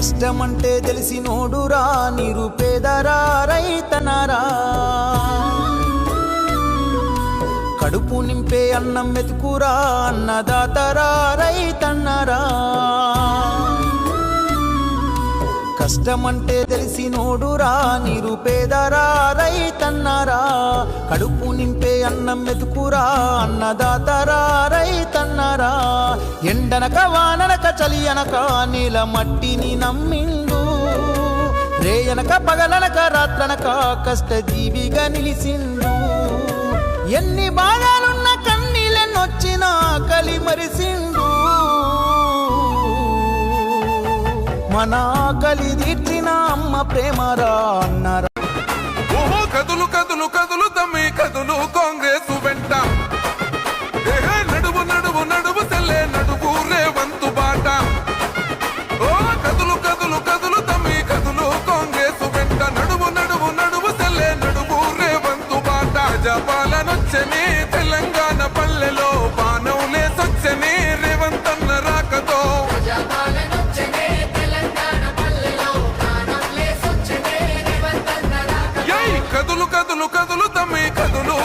కష్టమంటే తెలిసినోడురా నిరుపేదరా రైతనరా కడుపు నింపే అన్నం మెతుకురా అన్నదాతరా రైతన్నరా. కష్టమంటే తెలిసినోడురా నిరుపేదరా రైతన్నరా. కడుపు నింపే అన్నం మెతుకురా అన్నదాతరా రైతన్నరా. ఎండనక వాననక చలి అనక నీల మట్టిని నమ్మిండు. రేయనక పగలనక రాత్రనక కష్టజీవిగా నిలిసిండు ఎన్ని బాధలున్న కన్నీళ్ళెన్నొచ్చినా కలి మరిసిండు. మన కలి తీర్చిన అమ్మ ప్రేమరా అన్నరా. కదులు కదులు కదులు తమ్మి కదులు కో. పాలనొచ్చని తెలంగాణ పల్లెలో బాణం లేసొచ్చని రేవంతన్న రాకతో. కదులు కదులు కదులు తమ్మి కదులు